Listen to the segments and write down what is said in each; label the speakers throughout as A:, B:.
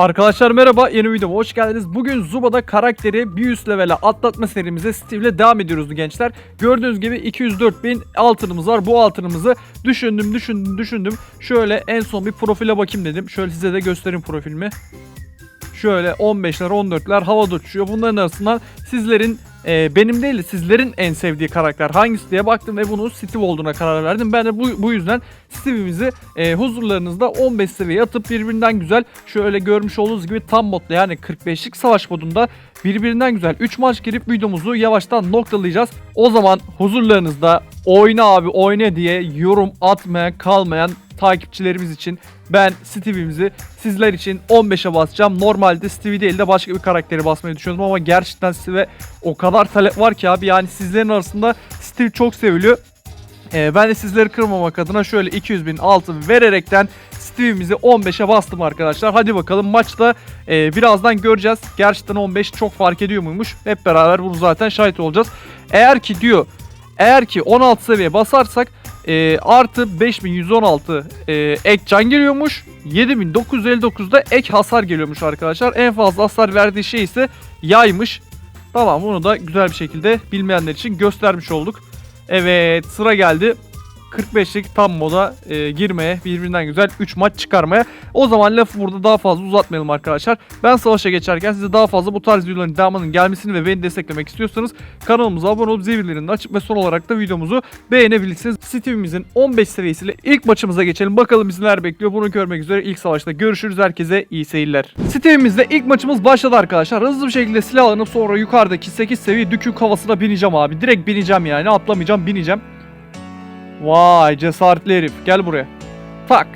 A: Arkadaşlar merhaba yeni videoma hoş geldiniz. Bugün Zuba'da karakteri bir üst level'e atlatma serimize Steve ile devam ediyoruz gençler. Gördüğünüz gibi 204 bin altınımız var. Bu altınımızı düşündüm düşündüm düşündüm. Şöyle en son bir profile bakayım dedim. Şöyle size de göstereyim profilimi. Şöyle 15'ler 14'ler havada uçuyor. Bunların arasından sizlerin e, benim değil de sizlerin en sevdiği karakter hangisi diye baktım ve bunu Steve olduğuna karar verdim. Ben de bu, bu yüzden Steve'imizi e, huzurlarınızda 15 seviyeye atıp birbirinden güzel şöyle görmüş olduğunuz gibi tam modda yani 45'lik savaş modunda birbirinden güzel 3 maç girip videomuzu yavaştan noktalayacağız. O zaman huzurlarınızda oyna abi oyna diye yorum atmayan kalmayan takipçilerimiz için ben Steve'imizi sizler için 15'e basacağım. Normalde Stevie değil de başka bir karakteri basmayı düşünüyordum ama gerçekten Steve'e o kadar talep var ki abi yani sizlerin arasında Steve çok seviliyor. Ee, ben de sizleri kırmamak adına şöyle 200 bin altın vererekten Steve'imizi 15'e bastım arkadaşlar. Hadi bakalım maçta e, birazdan göreceğiz. Gerçekten 15 çok fark ediyor muymuş? Hep beraber bunu zaten şahit olacağız. Eğer ki diyor eğer ki 16 seviye basarsak e, artı 5116 e, ek can geliyormuş. 7959'da ek hasar geliyormuş arkadaşlar. En fazla hasar verdiği şey ise yaymış. Tamam bunu da güzel bir şekilde bilmeyenler için göstermiş olduk. Evet sıra geldi. 45'lik tam moda e, girmeye, birbirinden güzel 3 maç çıkarmaya. O zaman lafı burada daha fazla uzatmayalım arkadaşlar. Ben savaşa geçerken size daha fazla bu tarz videoların devamının gelmesini ve beni desteklemek istiyorsanız kanalımıza abone olup zil açıp ve son olarak da videomuzu beğenebilirsiniz. Steve'imizin 15 seviyesiyle ilk maçımıza geçelim. Bakalım bizi neler bekliyor. Bunu görmek üzere ilk savaşta görüşürüz. Herkese iyi seyirler. Steve'imizde ilk maçımız başladı arkadaşlar. Hızlı bir şekilde silah alıp sonra yukarıdaki 8 seviye dükük havasına bineceğim abi. Direkt bineceğim yani. Atlamayacağım bineceğim. Vay cesaretli herif. Gel buraya. Tak.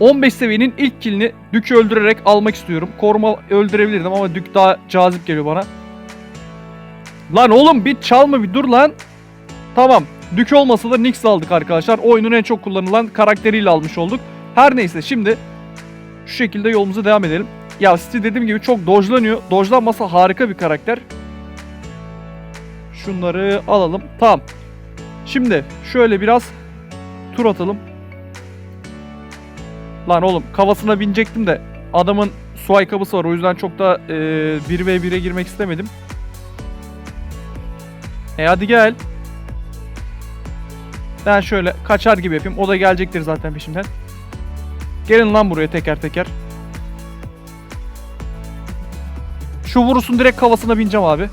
A: 15 seviyenin ilk killini Dük'ü öldürerek almak istiyorum. Koruma öldürebilirdim ama Dük daha cazip geliyor bana. Lan oğlum bir çalma bir dur lan. Tamam. Dük olmasa da Nyx aldık arkadaşlar. Oyunun en çok kullanılan karakteriyle almış olduk. Her neyse şimdi şu şekilde yolumuza devam edelim. Ya Steve dediğim gibi çok dojlanıyor. Dojlanmasa harika bir karakter. Şunları alalım. Tamam. Şimdi şöyle biraz tur atalım. Lan oğlum kafasına binecektim de adamın su ayakkabısı var o yüzden çok da e, 1v1'e girmek istemedim. E hadi gel. Ben şöyle kaçar gibi yapayım. O da gelecektir zaten peşimden. Gelin lan buraya teker teker. Şu vurusun direkt kafasına bineceğim abi.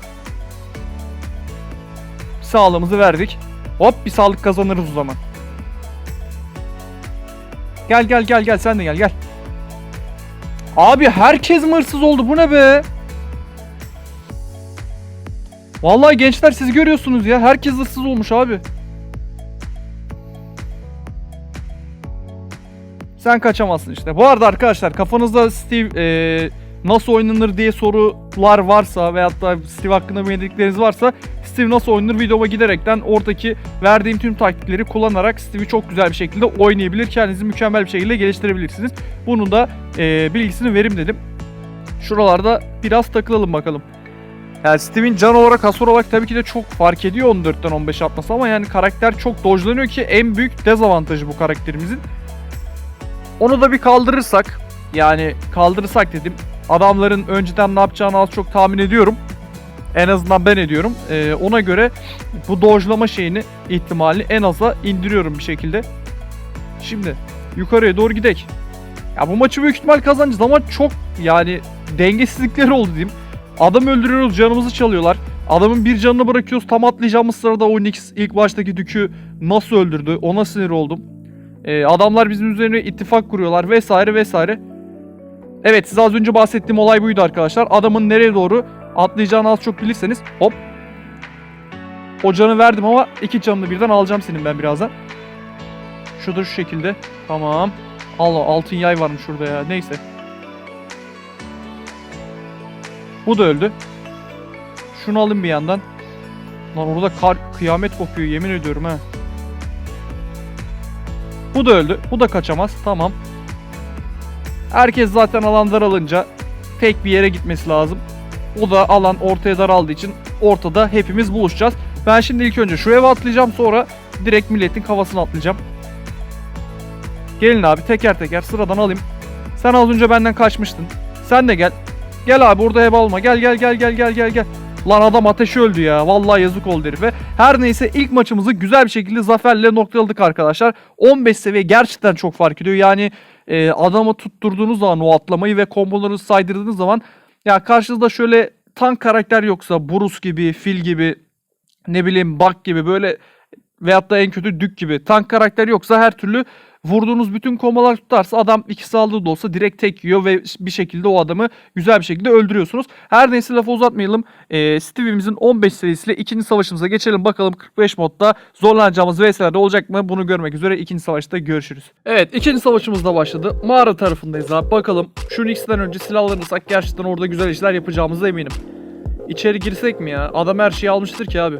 A: Sağlığımızı verdik. Hop bir sağlık kazanırız o zaman. Gel gel gel gel sen de gel gel. Abi herkes mi hırsız oldu bu ne be? Vallahi gençler siz görüyorsunuz ya herkes hırsız olmuş abi. Sen kaçamazsın işte. Bu arada arkadaşlar kafanızda Steve eee, nasıl oynanır diye sorular varsa veyahut da Steve hakkında bilmedikleriniz varsa Steve nasıl oynanır videoma giderekten oradaki verdiğim tüm taktikleri kullanarak Steve'i çok güzel bir şekilde oynayabilir. Kendinizi mükemmel bir şekilde geliştirebilirsiniz. Bunun da eee, bilgisini verim dedim. Şuralarda biraz takılalım bakalım. Yani Steve'in can olarak hasar olarak tabii ki de çok fark ediyor 14'ten 15 atması ama yani karakter çok dojlanıyor ki en büyük dezavantajı bu karakterimizin. Onu da bir kaldırırsak yani kaldırırsak dedim adamların önceden ne yapacağını az çok tahmin ediyorum. En azından ben ediyorum. Ee, ona göre bu dojlama şeyini ihtimalini en aza indiriyorum bir şekilde. Şimdi yukarıya doğru gidek. Ya bu maçı büyük ihtimal kazanacağız ama çok yani dengesizlikleri oldu diyeyim. Adam öldürüyoruz canımızı çalıyorlar. Adamın bir canını bırakıyoruz tam atlayacağımız sırada Onyx ilk baştaki dükü nasıl öldürdü ona sinir oldum. Ee, adamlar bizim üzerine ittifak kuruyorlar vesaire vesaire. Evet size az önce bahsettiğim olay buydu arkadaşlar. Adamın nereye doğru atlayacağını az çok bilirseniz hop. O canı verdim ama iki canını birden alacağım senin ben birazdan. Şudur şu şekilde. Tamam. Allah altın yay varmış şurada ya. Neyse. Bu da öldü. Şunu alayım bir yandan. Lan orada kar kıyamet kopuyor yemin ediyorum ha. Bu da öldü. Bu da kaçamaz. Tamam. Herkes zaten alan daralınca tek bir yere gitmesi lazım. O da alan ortaya daraldığı için ortada hepimiz buluşacağız. Ben şimdi ilk önce şu eve atlayacağım sonra direkt milletin kafasına atlayacağım. Gelin abi teker teker sıradan alayım. Sen az önce benden kaçmıştın. Sen de gel. Gel abi orada heba olma. Gel gel gel gel gel gel gel. Lan adam ateşi öldü ya. Vallahi yazık oldu herife. Her neyse ilk maçımızı güzel bir şekilde zaferle noktaladık arkadaşlar. 15 seviye gerçekten çok fark ediyor. Yani e, adamı tutturduğunuz zaman o atlamayı ve kombolarınızı saydırdığınız zaman ya karşınızda şöyle tank karakter yoksa Bruce gibi, Phil gibi ne bileyim Buck gibi böyle veyahut da en kötü Dük gibi tank karakter yoksa her türlü vurduğunuz bütün kombolar tutarsa adam iki sağlığı da olsa direkt tek yiyor ve bir şekilde o adamı güzel bir şekilde öldürüyorsunuz. Her neyse lafı uzatmayalım. Ee, Steve'imizin 15 serisiyle ikinci savaşımıza geçelim. Bakalım 45 modda zorlanacağımız VS'lerde olacak mı? Bunu görmek üzere ikinci savaşta görüşürüz. Evet ikinci savaşımız da başladı. Mağara tarafındayız abi. Bakalım şu ikisinden önce silahlarını alırsak gerçekten orada güzel işler yapacağımıza eminim. İçeri girsek mi ya? Adam her şeyi almıştır ki abi.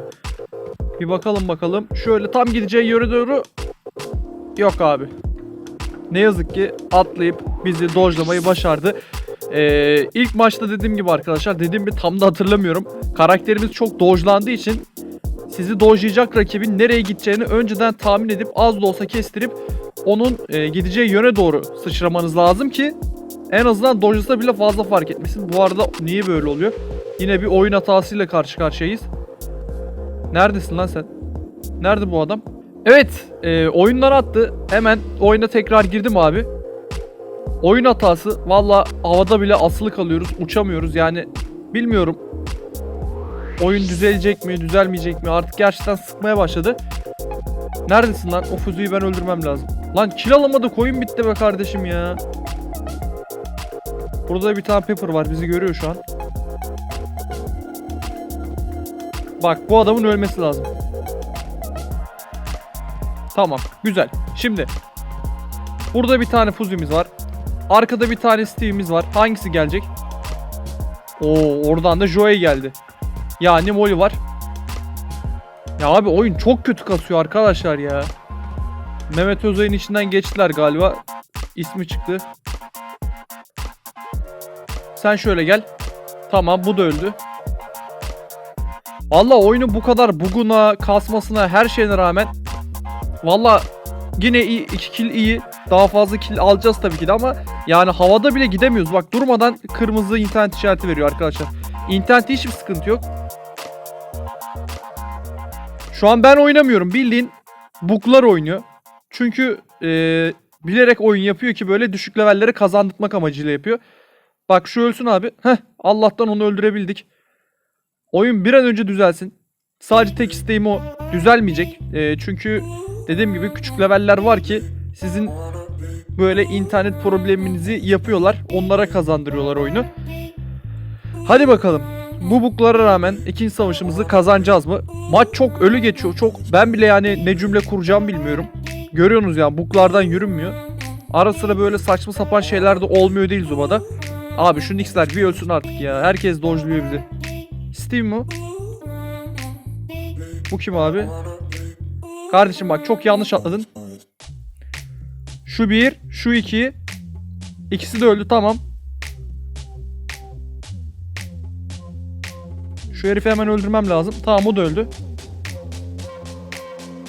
A: Bir bakalım bakalım. Şöyle tam gideceği yöre doğru. Yok abi. Ne yazık ki atlayıp bizi dojlamayı başardı. Ee, ilk maçta dediğim gibi arkadaşlar dediğim gibi tam da hatırlamıyorum. Karakterimiz çok dojlandığı için sizi dojlayacak rakibin nereye gideceğini önceden tahmin edip az da olsa kestirip onun e, gideceği yöne doğru sıçramanız lazım ki en azından dojlasa bile fazla fark etmesin. Bu arada niye böyle oluyor? Yine bir oyun hatasıyla karşı karşıyayız. Neredesin lan sen? Nerede bu adam? Evet, e, oyunlar attı. Hemen oyuna tekrar girdim abi. Oyun hatası. Valla havada bile asılı kalıyoruz. Uçamıyoruz yani. Bilmiyorum. Oyun düzelecek mi, düzelmeyecek mi? Artık gerçekten sıkmaya başladı. Neredesin lan? O füzeyi ben öldürmem lazım. Lan kill alamadık. Oyun bitti be kardeşim ya. Burada bir tane Pepper var. Bizi görüyor şu an. Bak bu adamın ölmesi lazım. Tamam güzel. Şimdi burada bir tane Fuzi'miz var. Arkada bir tane Steve'imiz var. Hangisi gelecek? Oo oradan da Joey geldi. Yani Molly var. Ya abi oyun çok kötü kasıyor arkadaşlar ya. Mehmet Özay'ın içinden geçtiler galiba. İsmi çıktı. Sen şöyle gel. Tamam bu da öldü. Valla oyunu bu kadar buguna, kasmasına, her şeyine rağmen Valla yine iyi, 2 kill iyi. Daha fazla kill alacağız tabii ki de ama yani havada bile gidemiyoruz. Bak durmadan kırmızı internet işareti veriyor arkadaşlar. İnternette hiçbir sıkıntı yok. Şu an ben oynamıyorum. Bildiğin buklar oynuyor. Çünkü eee, bilerek oyun yapıyor ki böyle düşük levelleri kazandırmak amacıyla yapıyor. Bak şu ölsün abi. Heh Allah'tan onu öldürebildik. Oyun bir an önce düzelsin. Sadece tek isteğim o. Düzelmeyecek. Ee, çünkü dediğim gibi küçük leveller var ki sizin böyle internet probleminizi yapıyorlar. Onlara kazandırıyorlar oyunu. Hadi bakalım. Bu buklara rağmen ikinci savaşımızı kazanacağız mı? Maç çok ölü geçiyor. Çok ben bile yani ne cümle kuracağım bilmiyorum. Görüyorsunuz yani buklardan yürünmüyor. Ara sıra böyle saçma sapan şeyler de olmuyor değil Zuba'da. Abi şu Nix'ler bir ölsün artık ya. Herkes dojluyor bizi. Steve mi? Bu kim abi? Kardeşim bak çok yanlış atladın. Şu bir, şu iki. İkisi de öldü tamam. Şu herifi hemen öldürmem lazım. Tamam o da öldü.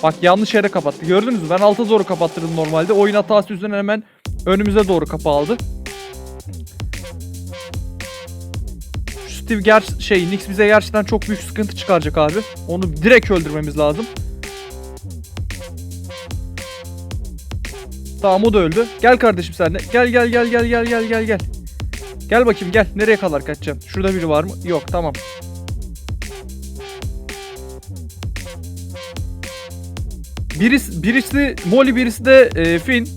A: Bak yanlış yere kapattı. Gördünüz mü? Ben alta doğru kapattırdım normalde. Oyun hatası yüzünden hemen önümüze doğru kapı aldı. Steve ger şey Nix bize gerçekten çok büyük sıkıntı çıkaracak abi. Onu direkt öldürmemiz lazım. Tamam o da öldü. Gel kardeşim sen de. Gel gel gel gel gel gel gel gel. Gel bakayım gel. Nereye kadar kaçacaksın? Şurada biri var mı? Yok tamam. Birisi, birisi Molly birisi de e, Finn.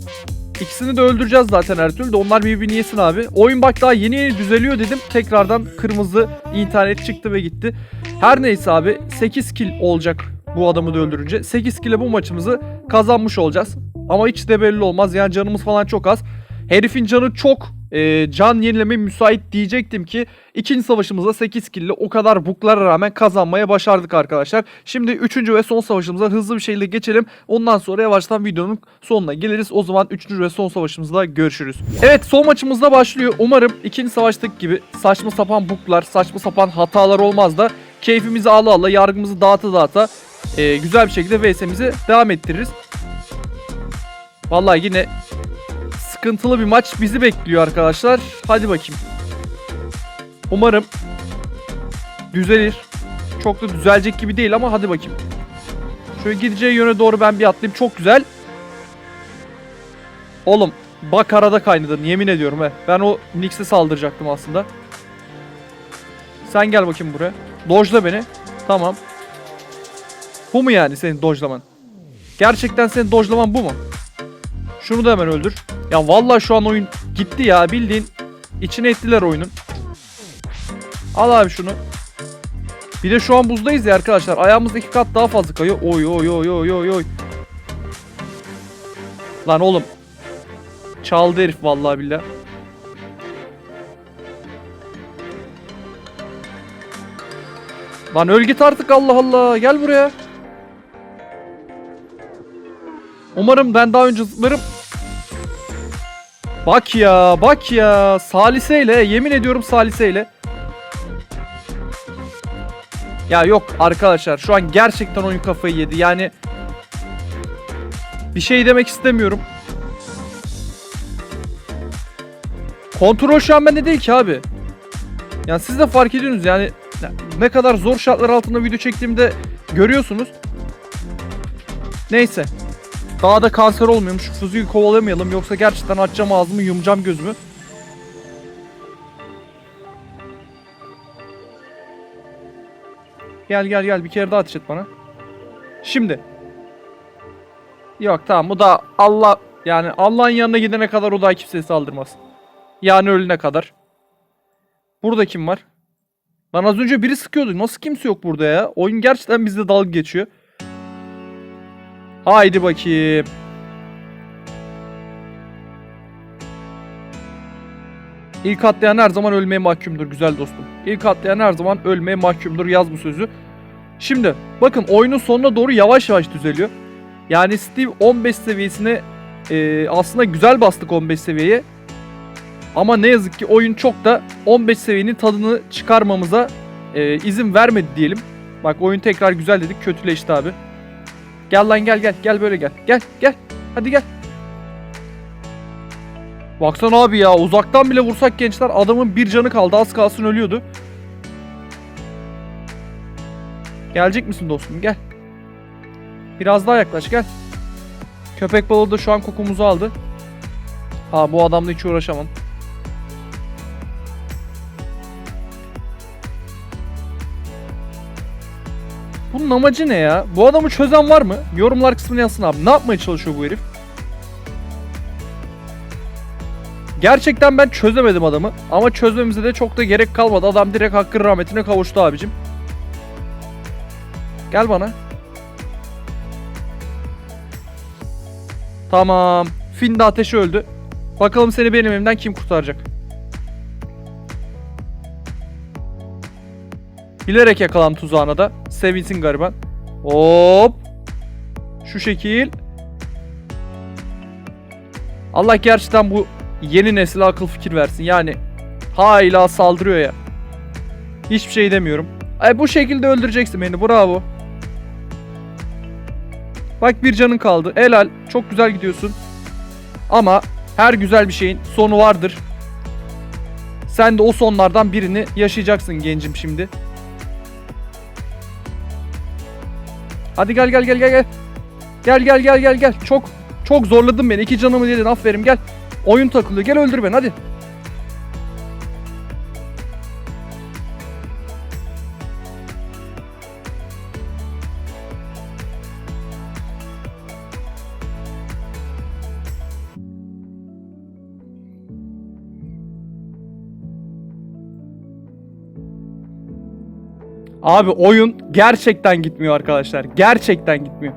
A: İkisini de öldüreceğiz zaten her türlü de onlar birbirini yesin abi. Oyun bak daha yeni yeni düzeliyor dedim. Tekrardan kırmızı internet çıktı ve gitti. Her neyse abi 8 kill olacak bu adamı da öldürünce. 8 kill'e bu maçımızı kazanmış olacağız. Ama hiç de belli olmaz. Yani canımız falan çok az. Herifin canı çok e, can yenileme müsait diyecektim ki ikinci savaşımızda 8 kill ile o kadar buklara rağmen kazanmaya başardık arkadaşlar. Şimdi 3. ve son savaşımıza hızlı bir şekilde geçelim. Ondan sonra yavaştan videonun sonuna geliriz. O zaman 3. ve son savaşımızda görüşürüz. Evet son maçımızda başlıyor. Umarım ikinci savaştaki gibi saçma sapan buklar, saçma sapan hatalar olmaz da keyfimizi ala ala, yargımızı dağıta dağıta e, güzel bir şekilde VS'mizi devam ettiririz. Vallahi yine sıkıntılı bir maç bizi bekliyor arkadaşlar. Hadi bakayım. Umarım düzelir. Çok da düzelecek gibi değil ama hadi bakayım. Şöyle gideceği yöne doğru ben bir atlayayım. Çok güzel. Oğlum bak arada kaynadın yemin ediyorum he. Ben o Nix'e saldıracaktım aslında. Sen gel bakayım buraya. Dojla beni. Tamam. Bu mu yani senin dojlaman? Gerçekten senin dojlaman bu mu? Şunu da hemen öldür. Ya vallahi şu an oyun gitti ya bildiğin içine ettiler oyunun. Al abi şunu. Bir de şu an buzdayız ya arkadaşlar. Ayağımız iki kat daha fazla kayıyor. Oy oy oy oy oy oy. Lan oğlum. Çaldı herif vallahi billah. Lan öl git artık Allah Allah. Gel buraya. Umarım ben daha önce zıplarım. Bak ya bak ya. Saliseyle yemin ediyorum saliseyle. Ya yok arkadaşlar şu an gerçekten oyun kafayı yedi. Yani bir şey demek istemiyorum. Kontrol şu an bende değil ki abi. Yani siz de fark ediyorsunuz yani ne kadar zor şartlar altında video çektiğimde görüyorsunuz. Neyse. Daha da kanser olmuyormuş. Fuzuyu kovalamayalım yoksa gerçekten açacağım ağzımı yumacağım gözümü. Gel gel gel bir kere daha ateş et bana. Şimdi. Yok tamam bu da Allah yani Allah'ın yanına gidene kadar o da kimseye saldırmaz. Yani ölene kadar. Burada kim var? Lan az önce biri sıkıyordu. Nasıl kimse yok burada ya? Oyun gerçekten bizde dalga geçiyor. Haydi bakayım. İlk atlayan her zaman ölmeye mahkumdur güzel dostum. İlk atlayan her zaman ölmeye mahkumdur yaz bu sözü. Şimdi bakın oyunun sonuna doğru yavaş yavaş düzeliyor. Yani Steve 15 seviyesine e, aslında güzel bastık 15 seviyeye. Ama ne yazık ki oyun çok da 15 seviyenin tadını çıkarmamıza e, izin vermedi diyelim. Bak oyun tekrar güzel dedik kötüleşti abi. Gel lan gel gel gel böyle gel. Gel gel hadi gel. Baksana abi ya uzaktan bile vursak gençler adamın bir canı kaldı az kalsın ölüyordu. Gelecek misin dostum gel. Biraz daha yaklaş gel. Köpek balığı da şu an kokumuzu aldı. Ha bu adamla hiç uğraşamam. Bunun amacı ne ya? Bu adamı çözen var mı? Yorumlar kısmına yazsın abi. Ne yapmaya çalışıyor bu herif? Gerçekten ben çözemedim adamı. Ama çözmemize de çok da gerek kalmadı. Adam direkt hakkın rahmetine kavuştu abicim. Gel bana. Tamam. Finn de ateşi öldü. Bakalım seni benim elimden kim kurtaracak? Bilerek yakalan tuzağına da. Sevinsin gariban. Hop. Şu şekil. Allah gerçekten bu yeni nesile akıl fikir versin. Yani hala saldırıyor ya. Hiçbir şey demiyorum. Ay bu şekilde öldüreceksin beni. Bravo. Bak bir canın kaldı. Helal. Çok güzel gidiyorsun. Ama her güzel bir şeyin sonu vardır. Sen de o sonlardan birini yaşayacaksın gencim şimdi. Hadi gel gel gel gel gel. Gel gel gel gel gel. Çok çok zorladın beni. İki canımı yedin. Aferin gel. Oyun takılıyor. Gel öldür beni hadi. Abi oyun gerçekten gitmiyor arkadaşlar. Gerçekten gitmiyor.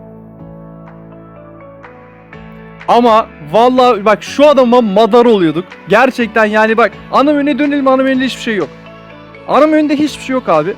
A: Ama vallahi bak şu adama madar oluyorduk. Gerçekten yani bak ana menüye dönelim ana menüde hiçbir şey yok. Ana menüde hiçbir şey yok abi.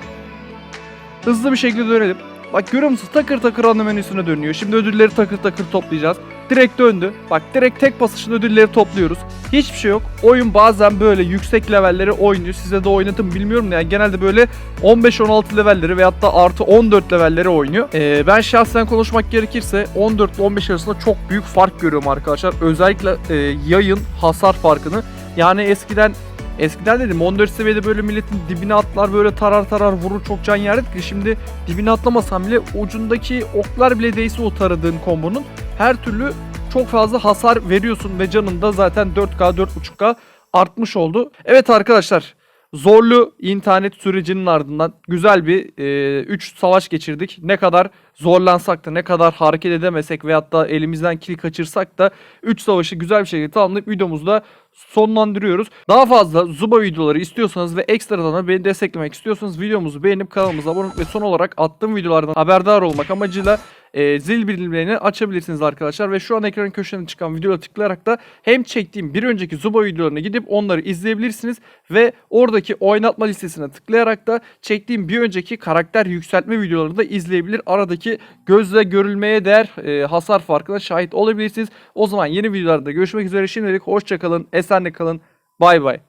A: Hızlı bir şekilde dönelim. Bak görüyor musun takır takır ana menüsüne dönüyor. Şimdi ödülleri takır takır toplayacağız. Direkt döndü. Bak direkt tek basışın ödülleri topluyoruz. Hiçbir şey yok. Oyun bazen böyle yüksek levelleri oynuyor. Size de oynatın bilmiyorum da yani genelde böyle 15-16 levelleri veyahut da artı 14 levelleri oynuyor. Ee, ben şahsen konuşmak gerekirse 14 ile 15 arasında çok büyük fark görüyorum arkadaşlar. Özellikle e, yayın hasar farkını. Yani eskiden Eskiden dedim 14 seviyede böyle milletin dibine atlar böyle tarar tarar vurur çok can yerdik ki şimdi dibine atlamasan bile ucundaki oklar bile değse o taradığın kombonun her türlü çok fazla hasar veriyorsun ve canın da zaten 4K 4.5K artmış oldu. Evet arkadaşlar zorlu internet sürecinin ardından güzel bir 3 savaş geçirdik. Ne kadar zorlansak da ne kadar hareket edemesek veyahut da elimizden kill kaçırsak da 3 savaşı güzel bir şekilde tamamlayıp videomuzu da sonlandırıyoruz. Daha fazla Zuba videoları istiyorsanız ve ekstradan da beni desteklemek istiyorsanız videomuzu beğenip kanalımıza abone olmak ve son olarak attığım videolardan haberdar olmak amacıyla e, zil bildirimlerini açabilirsiniz arkadaşlar. Ve şu an ekranın köşesine çıkan videoya tıklayarak da hem çektiğim bir önceki Zuba videolarına gidip onları izleyebilirsiniz. Ve oradaki oynatma listesine tıklayarak da çektiğim bir önceki karakter yükseltme videolarını da izleyebilir. Aradaki gözle görülmeye değer e, hasar farkına şahit olabilirsiniz. O zaman yeni videolarda görüşmek üzere. Şimdilik hoşçakalın, esenle kalın. Bay bay.